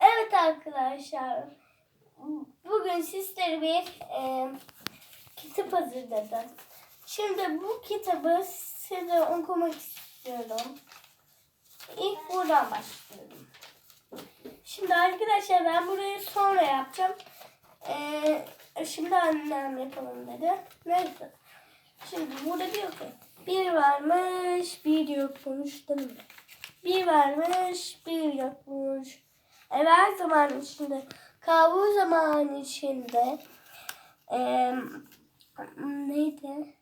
Evet arkadaşlar. Bugün sizlere bir e, kitap hazırladım. Şimdi bu kitabı size okumak istiyorum. İlk buradan başlıyorum. Şimdi arkadaşlar ben burayı sonra yapacağım. E, şimdi annem yapalım dedi. Neyse. Şimdi burada diyor ki bir varmış bir yokmuş değil mi? Bir varmış bir yokmuş. Evvel zaman içinde, kavru zaman içinde eee neydi?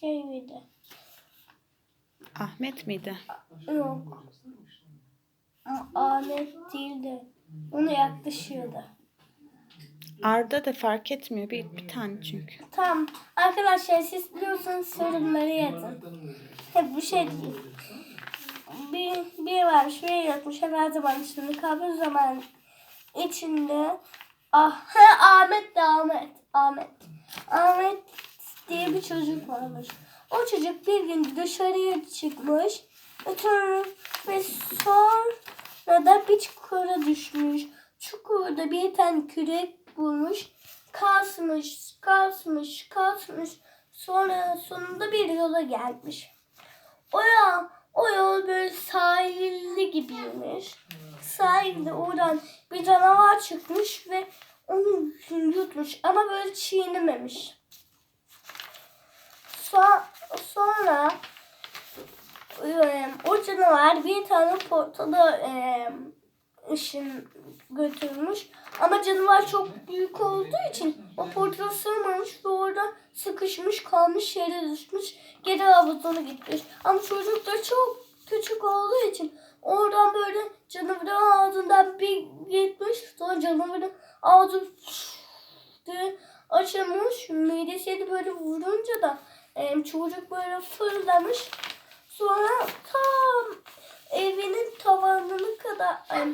Şey miydi? Ahmet miydi? Yok. Ahmet değildi. Onu yaklaşıyordu. Arda da fark etmiyor. Bir, bir tane çünkü. Tamam. Arkadaşlar siz biliyorsanız sorunları yazın. Hep bu şey değil. Bir, bir varmış bir yokmuş. Her zaman içinde kabul zaman içinde ah, Ahmet de Ahmet. Ahmet. Ahmet diye bir çocuk varmış. O çocuk bir gün dışarıya çıkmış. Oturmuş ve sonra da bir çukura düşmüş. Çukurda bir tane kürek bulmuş. Kasmış, kasmış, kasmış. Sonra sonunda bir yola gelmiş. O yol, o yol gibiymiş. Sahilde oradan bir canavar çıkmış ve onu yutmuş ama böyle çiğnememiş. So- sonra e, o canavar bir tane portala e, ışın götürmüş. Ama canavar çok büyük olduğu için o portala sığmamış ve orada sıkışmış kalmış yere düşmüş. Geri havuzuna gitmiş. Ama çocuk da çok küçük olduğu için oradan böyle canavarın ağzından bir gitmiş. Sonra canavarın ağzı diye açılmış. Midesiyle böyle vurunca da e, çocuk böyle fırlamış. Sonra tam evinin tavanına kadar e,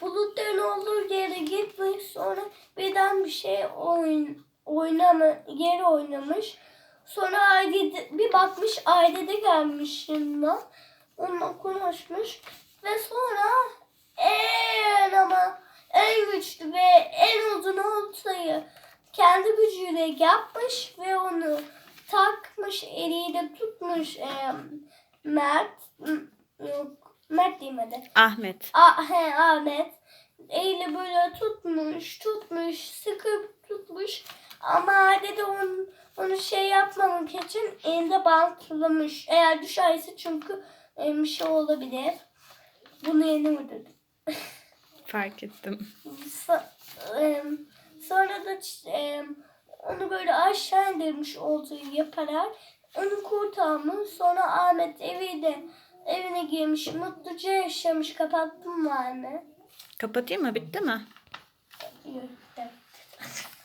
bulutların olduğu yere gitmiş. Sonra birden bir şey oyun, oynama, yere oynamış. Sonra aile bir bakmış ailede gelmiş yanına. Onunla konuşmuş. Ve sonra gücüyle yapmış ve onu takmış eliyle tutmuş e, Mert yok Mert demedi. Ahmet. Ah, he, Ahmet eliyle böyle tutmuş tutmuş sıkıp tutmuş ama dedi onu, onu şey yapmamak için elinde bantlamış. Eğer düşerse çünkü e, bir şey olabilir. Bunu yeni vurdum. Fark ettim. So- em, sonra da em, onu böyle aşağı indirmiş olduğu yaparak onu kurtarmış. Sonra Ahmet eviyle evine girmiş. Mutluca yaşamış. Kapattım mı anne? Kapatayım mı? Bitti mi? Bitti.